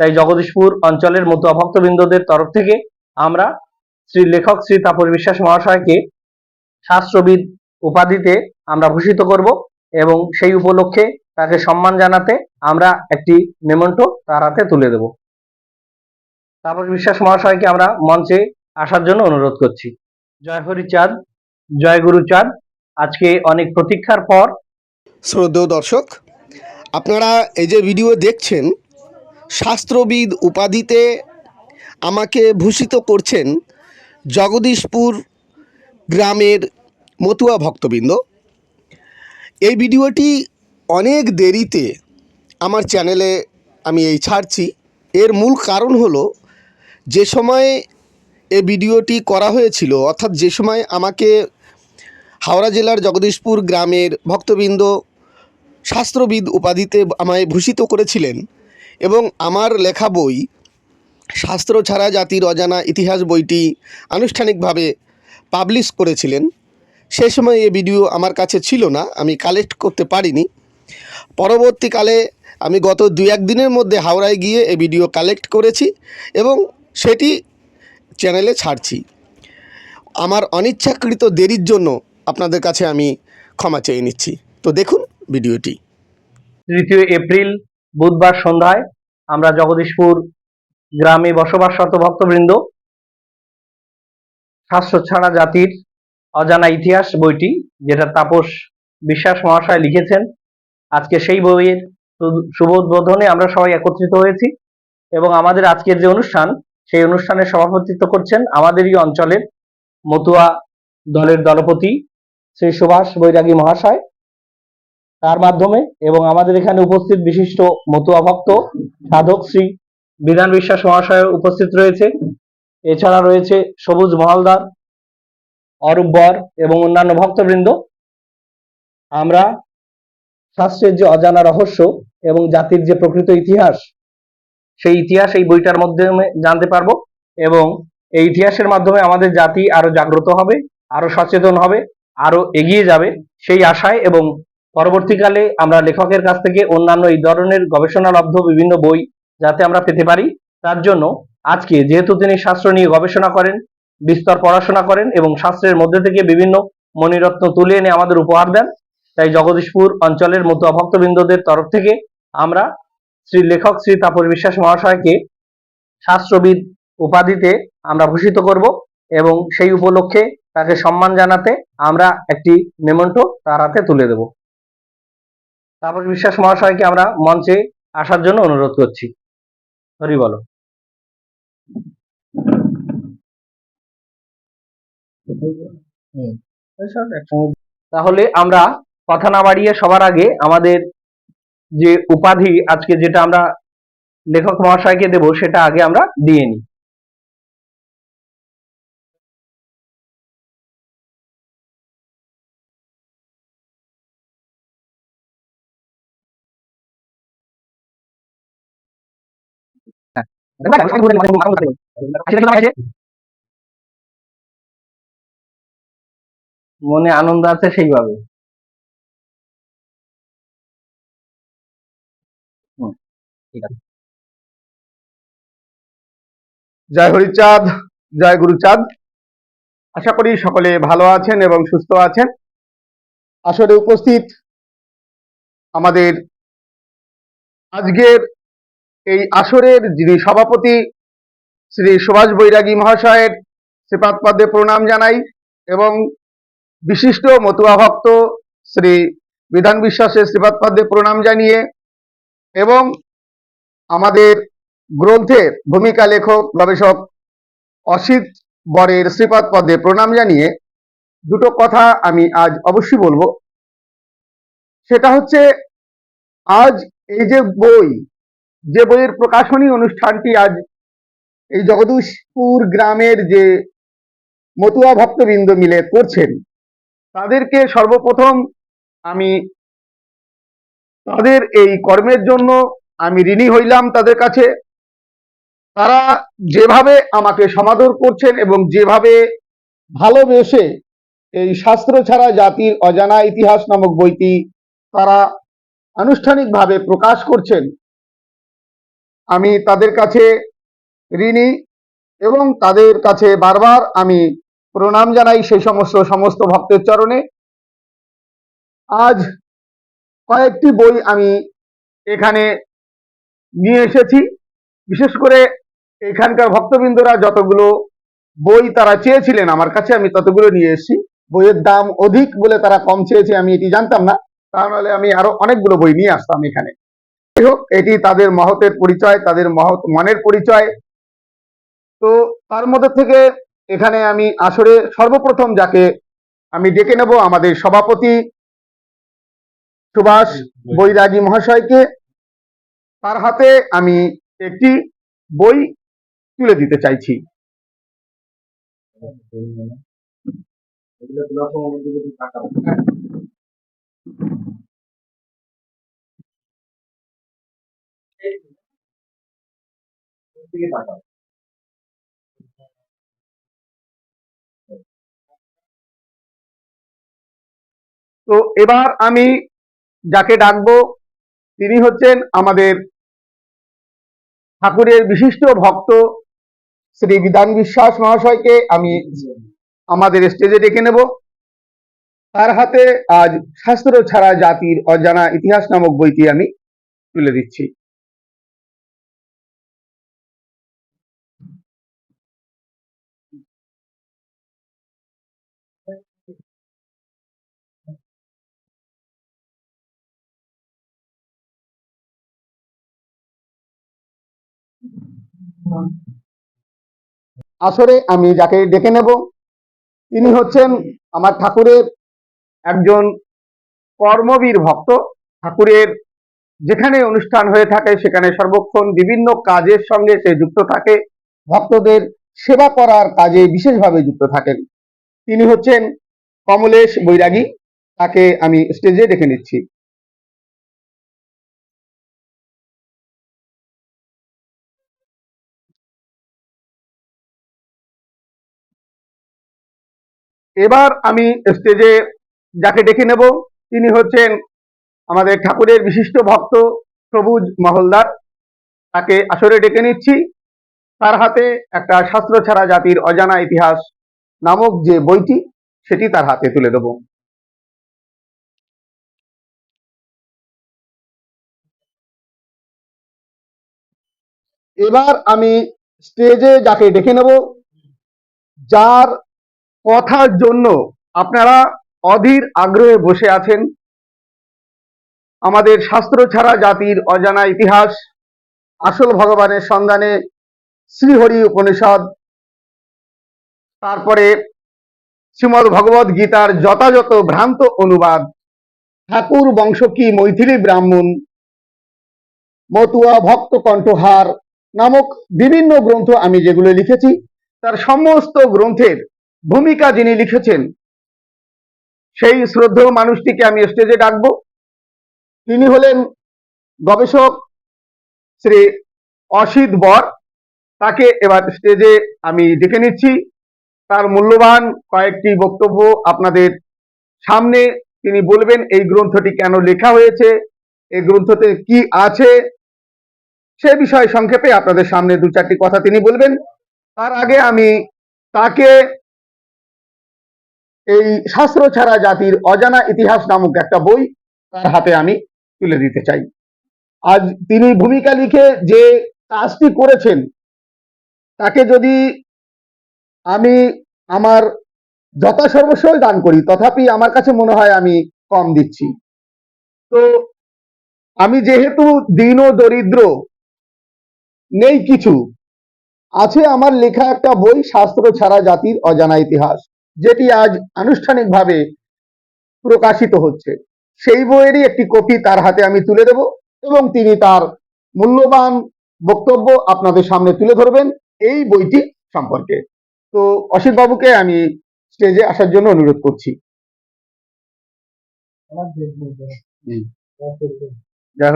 তাই জগদীশপুর অঞ্চলের মতুয়া ভক্তবৃন্দদের তরফ থেকে আমরা শ্রী লেখক শ্রী তাপস বিশ্বাস মহাশয়কে শাস্ত্রবিদ উপাধিতে আমরা ভূষিত করব এবং সেই উপলক্ষে তাকে সম্মান জানাতে আমরা একটি মেমন্টো তার হাতে তুলে দেব। তাপস বিশ্বাস মহাশয়কে আমরা মঞ্চে আসার জন্য অনুরোধ করছি। জয় হরিচাঁদ, জয় গুরুচাঁদ, আজকে অনেক প্রতীক্ষার পর। শ্রদ্ধেয় দর্শক, আপনারা এই যে ভিডিও দেখছেন শাস্ত্রবিদ উপাধিতে আমাকে ভূষিত করছেন জগদীশপুর গ্রামের মতুয়া ভক্তবৃন্দ। এই ভিডিওটি অনেক দেরিতে আমার চ্যানেলে আমি এই ছাড়ছি। এর মূল কারণ হলো, যে সময়ে এ ভিডিওটি করা হয়েছিল, অর্থাৎ যে সময় আমাকে হাওড়া জেলার জগদীশপুর গ্রামের ভক্তবৃন্দ শাস্ত্রবিদ উপাধিতে আমায় ভূষিত করেছিলেন এবং আমার লেখা বই, শাস্ত্র ছাড়া জাতির অজানা ইতিহাস বইটি আনুষ্ঠানিকভাবে পাবলিশ করেছিলেন। সে সময় এই ভিডিও আমার কাছে ছিল না, আমি কালেক্ট করতে পারিনি। পরবর্তীকালে আমি গত দু এক দিনের মধ্যে হাওড়ায় গিয়ে এই ভিডিও কালেক্ট করেছি এবং সেটি চ্যানেলে ছাড়ছি। আমার অনিচ্ছাকৃত দেরির জন্য আপনাদের কাছে আমি ক্ষমা চেয়ে নিচ্ছি। তো দেখুন ভিডিওটি তৃতীয় এপ্রিল বুধবার সন্ধ্যায় আমরা জগদীশপুর গ্রামে বসবাসরত ভক্তবৃন্দ শাস্ত্র ছাড়া জাতির অজানা ইতিহাস বইটি, যেটা তাপস বিশ্বাস মহাশয় লিখেছেন, আজকে সেই বইয়ের শুভ উদ্বোধনে আমরা সবাই একত্রিত হয়েছি এবং আমাদের আজকের যে অনুষ্ঠান, সেই অনুষ্ঠানে সভাপতিত্ব করছেন আমাদেরই অঞ্চলের মতুয়া দলের দলপতি শ্রী সুভাষ বৈরাগী মহাশয়। তার মাধ্যমে এবং আমাদের এখানে উপস্থিত বিশিষ্ট মতুয়া ভক্ত, সাধক শ্রী বিধান বিশ্বাস মহাশয় উপস্থিত রয়েছে। এছাড়া রয়েছে সবুজ মহালদার, অরূপ বর এবং অন্যান্য ভক্তবৃন্দ। আমরা শাস্ত্রের যে অজানা রহস্য এবং জাতির যে প্রকৃত ইতিহাস, সেই ইতিহাস এই বইটার মাধ্যমে জানতে পারব এবং এই ইতিহাসের মাধ্যমে আমাদের জাতি আরও জাগ্রত হবে, আরও সচেতন হবে, আরও এগিয়ে যাবে সেই আশায় এবং পরবর্তীকালে আমরা লেখকের কাছ থেকে অন্যান্য এই ধরনের গবেষণালব্ধ বিভিন্ন বই যাতে আমরা পেতে পারি, তার জন্য আজকে যেহেতু তিনি শাস্ত্র নিয়ে গবেষণা করেন, বিস্তর পড়াশোনা করেন এবং শাস্ত্রের মধ্যে থেকে বিভিন্ন মণিরত্ন তুলে এনে আমাদের উপহার দেন, তাই জগদীশপুর অঞ্চলের মতো ভক্তবৃন্দদের তরফ থেকে আমরা শ্রী লেখক শ্রী তাপস বিশ্বাস মহাশয়কে শাস্ত্রবিদ উপাধিতে আমরা ভূষিত করব এবং সেই উপলক্ষে তাকে সম্মান জানাতে আমরা একটি মেমন্টো তার হাতে তুলে দেব। তাপস বিশ্বাস মহাশয়কে আমরা মঞ্চে আসার জন্য অনুরোধ করছি। হরি বলো। তাহলে আমরা কথা না বাড়িয়ে সবার আগে আমাদের যে উপাধি, আজকে যেটা আমরা লেখক মহাশয়কে দেব, সেটা আগে আমরা দিয়ে নিই। মনে আনন্দ আছে সেইভাবে। জয় হরিচাঁদ, জয় গুরুচাঁদ। আশা করি সকলে ভালো আছেন এবং সুস্থ আছেন। আসলে উপস্থিত আমাদের আজকের এই আসরের যিনি সভাপতি শ্রী সুভাষ বৈরাগী মহাশয়ের শ্রীপাদ পদে প্রণাম জানাই এবং বিশিষ্ট মতুয়া ভক্ত শ্রী বিধান বিশ্বাসের শ্রীপাদ পদে প্রণাম জানিয়ে এবং আমাদের গ্রন্থের ভূমিকা লেখক, গবেষক অসিত বরের শ্রীপাদ পদে প্রণাম জানিয়ে দুটো কথা আমি আজ অবশ্যই বলব। সেটা হচ্ছে, আজ এই যে বই যে বইয়ের প্রকাশনী অনুষ্ঠানটি আজ এই জগদীশপুর গ্রামের যে মতুয়া ভক্তবৃন্দ মিলে করছেন, তাদেরকে সর্বপ্রথম আমি তাদের এই কর্মের জন্য আমি ঋণী হইলাম তাদের কাছে। তারা যেভাবে আমাকে সমাদর করছেন এবং যেভাবে ভালোবেসে এই শাস্ত্র ছাড়া জাতির অজানা ইতিহাস নামক বইটি তারা আনুষ্ঠানিকভাবে প্রকাশ করছেন আমি তাদের কাছে ঋণী এবং তাদের কাছে বারবার আমি প্রণাম জানাই সেই সমস্ত সমস্ত ভক্তের চরণে। আজ কয়েকটি বই আমি এখানে নিয়ে এসেছি। বিশেষ করে এখানকার ভক্তবৃন্দরা যতগুলো বই তারা চেয়েছিলেন আমার কাছে, আমি ততগুলো নিয়ে এসেছি। বইয়ের দাম অধিক বলে তারা কম চেয়েছে, আমি এটি জানতাম না। তা নাহলে আমি আরও অনেকগুলো বই নিয়ে আসতাম এখানে। এটি তাদের মহতের পরিচয়, তাদের মহৎ মনের পরিচয়। তো তার মধ্যে থেকে এখানে আমি আসরে সর্বপ্রথম যাকে আমি ডেকে নেব, আমাদের সভাপতি সুভাষ বৈরাগী মহাশয়কে। তার হাতে আমি একটি বই তুলে দিতে চাইছি। তো এবার আমি যাকে ডাকবো, তিনি হচ্ছেন আমাদের ঠাকুরের বিশিষ্ট ভক্ত শ্রী বিধান বিশ্বাস মহাশয়কে আমি আমাদের স্টেজে ডেকে নেব। তার হাতে আজ শাস্ত্র ছাড়া জাতির অজানা ইতিহাস নামক বইটি আমি তুলে দিচ্ছি। আসরে আমি যাকে ডেকে নেব, তিনি হচ্ছেন আমার ঠাকুরের একজন কর্মবীর ভক্ত। ঠাকুরের যেখানে অনুষ্ঠান হয়ে থাকে, সেখানে সর্বক্ষণ বিভিন্ন কাজের সঙ্গে সে যুক্ত থাকে। ভক্তদের সেবা করার কাজে বিশেষভাবে যুক্ত থাকেন। তিনি হচ্ছেন কমলেশ বৈরাগী, তাকে আমি স্টেজে ডেকে নিচ্ছি। এবার আমি স্টেজে যাকে ডেকে নেব, তিনি হচ্ছেন আমাদের ঠাকুরের বিশিষ্ট ভক্ত সবুজ মহলদার। তাকে আসরে ডেকে নিচ্ছি। তার হাতে একটা শাস্ত্র ছাড়া জাতির অজানা ইতিহাস নামক যে বইটি, সেটি তার হাতে তুলে দেব। এবার আমি স্টেজে যাকে ডেকে নেব, যার কথার জন্য আপনারা অধীর আগ্রহে বসে আছেন। আমাদের শাস্ত্র ছাড়া জাতির অজানা ইতিহাস, আসল ভগবানের সন্ধানে শ্রীহরি উপনিষদ, তারপরে শ্রীমদ ভগবদ গীতার যথাযথ ভ্রান্ত অনুবাদ, ঠাকুর বংশ কি মৈথিলী ব্রাহ্মণ, মতুয়া ভক্ত কণ্ঠহার নামক বিভিন্ন গ্রন্থ আমি যেগুলো লিখেছি, তার সমস্ত গ্রন্থের ভূমিকা যিনি লিখেছেন, সেই শ্রদ্ধেয় মানুষটিকে আমি স্টেজে ডাকবো। তিনি হলেন গবেষক শ্রী অসিত বর। তাকে এবার স্টেজে আমি ডেকে নিচ্ছি। তার মূল্যবান কয়েকটি বক্তব্য আপনাদের সামনে তিনি বলবেন, এই গ্রন্থটি কেন লেখা হয়েছে, এই গ্রন্থতে কি আছে, সে বিষয়ে সংক্ষেপে আপনাদের সামনে দু চারটি কথা তিনি বলবেন। তার আগে আমি তাকে এই শাস্ত্র ছাড়া জাতির অজানা ইতিহাস নামক একটা বই তার হাতে আমি তুলে দিতে চাই। আজ তিনি ভূমিকা লিখে যে কাজটি করেছেন, তাকে যদি আমি আমার যথাসর্বস্বই দান করি, তথাপি আমার কাছে মনে হয় আমি কম দিচ্ছি। তো আমি যেহেতু দীন ও দরিদ্র, নেই কিছু, আছে আমার লেখা একটা বই, শাস্ত্র ছাড়া জাতির অজানা ইতিহাস। যেটি আজ আনুষ্ঠানিকভাবে প্রকাশিত হচ্ছে। সেই বইয়েরই একটি কপি তার হাতে আমি তুলে দেব এবং তিনি তার মূল্যবান বক্তব্য আপনাদের সামনে তুলে ধরবেন এই বইটি সম্পর্কে। তো অসিত বাবুকে আমি স্টেজে আসার জন্য অনুরোধ করছি। জয়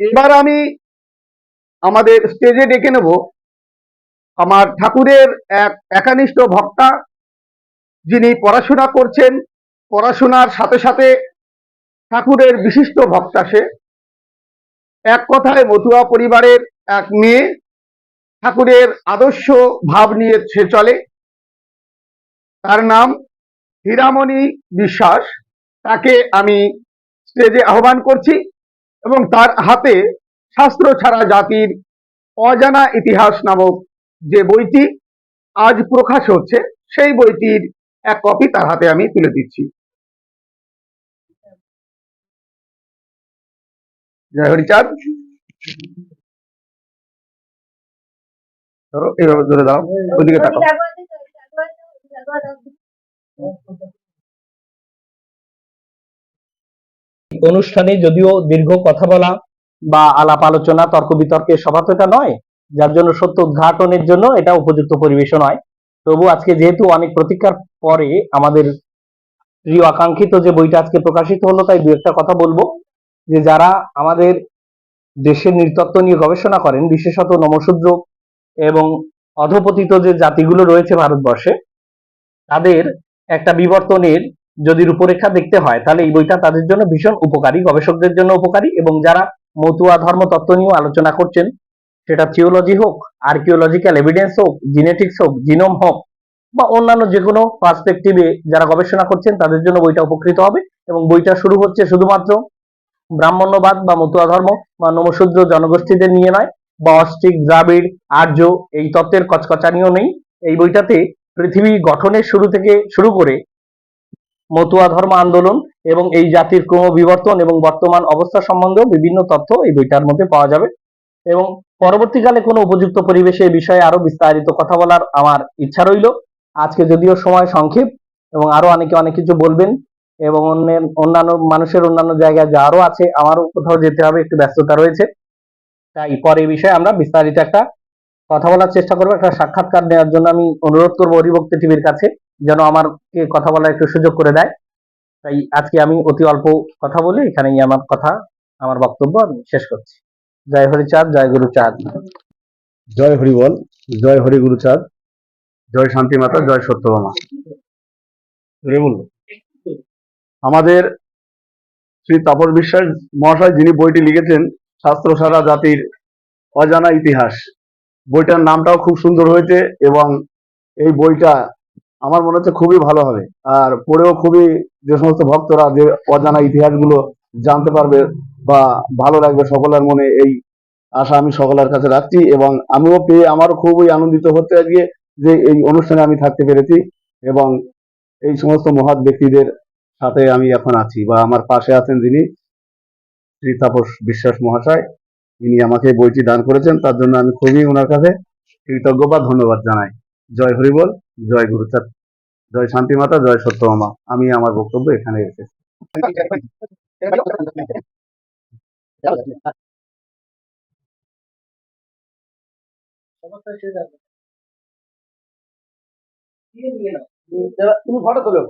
এবার আমি আমাদের স্টেজে ডেকে নেব। আমার ঠাকুরের এক একানিষ্ঠ ভক্তা, যিনি পড়াশোনা করছেন। পড়াশোনার সাথে সাথে ঠাকুরের বিশিষ্ট ভক্তা সে। এক কথায় মতুয়া পরিবারের এক মেয়ে, ঠাকুরের আদর্শ ভাব নিয়ে সে চলে। তার নাম হীরামণি বিশ্বাস, তাকে আমি স্টেজে আহ্বান করছি এবং তার হাতে শাস্ত্র ছাড়া জাতির অজানা ইতিহাস নামক যে বইটি আজ প্রকাশ হচ্ছে, সেই বইটির এক কপি তার হাতে আমি তুলে দিচ্ছি। জয় হরিচাঁদ। ধরো, এইভাবে ধরে দাও ওইদিকে তাকাও। অনুষ্ঠানে যদিও দীর্ঘ কথা বলা বা আলাপ আলোচনা, তর্ক বিতর্কের সভা তো এটা নয়, যার জন্য সত্য উদ্ঘাটনের জন্য এটা উপযুক্ত পরিবেশ নয়। তবু আজকে যেহেতু অনেক প্রতীক্ষার পরে আমাদের প্রিয় আকাঙ্ক্ষিত যে বইটা আজকে প্রকাশিত হলো, তাই দু একটা কথা বলব। যে যারা আমাদের দেশের নৃতত্ব নিয়ে গবেষণা করেন, বিশেষত নমশূদ্র এবং অধপতিত যে জাতিগুলো রয়েছে ভারতবর্ষে, তাদের একটা বিবর্তনের যদি রূপরেখা দেখতে হয়, তাহলে এই বইটা তাদের জন্য ভীষণ উপকারী, গবেষকদের জন্য উপকারী এবং যারা মতুয়া ধর্ম তত্ত্ব নিয়েও আলোচনা করছেন, সেটা থিওলজি হোক আর্কিওলজিক্যাল এভিডেন্স হোক জিনেটিক্স হোক জিনোম হোক বা অন্যান্য যে কোনো পার্সপেক্টিভে যারা গবেষণা করছেন, তাদের জন্য বইটা উপকৃত হবে এবং বইটা শুরু হচ্ছে শুধুমাত্র ব্রাহ্মণ্যবাদ বা মতুয়া ধর্ম বা নমশূদ্র জনগোষ্ঠীদের নিয়ে নয় বা অস্ট্রিক দ্রাবিড়, আর্য এই তত্ত্বের কচকচানিও নেই। এই বইটাতে পৃথিবী গঠনের শুরু থেকে শুরু করে মতুয়া ধর্ম আন্দোলন এবং এই জাতির ক্রমবিবর্তন এবং বর্তমান অবস্থা সম্বন্ধেও বিভিন্ন তথ্য এই বইটার মধ্যে পাওয়া যাবে। এবং পরবর্তীকালে কোনো উপযুক্ত পরিবেশে এই বিষয়ে আরও বিস্তারিত কথা বলার আমার ইচ্ছা রইল। আজকে যদিও সময় সংক্ষেপ এবং আরও অনেকে অনেক কিছু বলবেন এবং অন্যের, অন্যান্য মানুষের অন্যান্য জায়গায় যা আরও আছে, আমারও কোথাও যেতে হবে, একটু ব্যস্ততা রয়েছে। তাই পরে এই বিষয়ে আমরা বিস্তারিত একটা কথা বলার চেষ্টা করব একটা সাক্ষাৎকার নেওয়ার জন্য আমি অনুরোধ করব হরিভক্তি টিভির কাছে যেন আমারকে কথা বলার একটু সুযোগ করে দেয়। তাই আজকে আমি অতি অল্প কথা বলে এখানেই আমার কথা আমার বক্তব্য আমি শেষ করছি। জয় হরিচাঁদ জয় গুরুচাঁদ। জয় হরি বল জয় হরি গুরুচাঁদ জয় শান্তি মাতা জয় সত্যভামা। আমাদের শ্রী তাপস বিশ্বাস মহাশয় যিনি বইটি লিখেছেন শাস্ত্র সারা জাতির অজানা ইতিহাস বইটার নামটাও খুব সুন্দর হয়েছে এবং এই বইটা আমার মনে হচ্ছে খুবই ভালো হবে। আর পড়েও খুবই যে সমস্ত ভক্তরা, যে অজানা ইতিহাসগুলো জানতে পারবে বা ভালো লাগবে সকলের মনে, এই আশা আমি সকলের কাছে রাখছি এবং আমিও পেয়ে আমারও খুবই আনন্দিত হচ্ছে আজকে যে এই অনুষ্ঠানে আমি থাকতে পেরেছি এবং এই সমস্ত মহৎ ব্যক্তিদের সাথে আমি এখন আছি বা আমার পাশে আছেন যিনি শ্রী তাপস বিশ্বাস মহাশয়। তিনি আমাকে বইটি দান করেছেন, তার জন্য আমি খুবই ওনার কাছে কৃতজ্ঞ বা ধন্যবাদ জানাই। জয় হরিবল, জয় গুরুচাঁদ, জয় শান্তি মাতা জয় সত্যমামা। আমি আমার বক্তব্য এখানে রেখেছি তুমি ফটো তোলো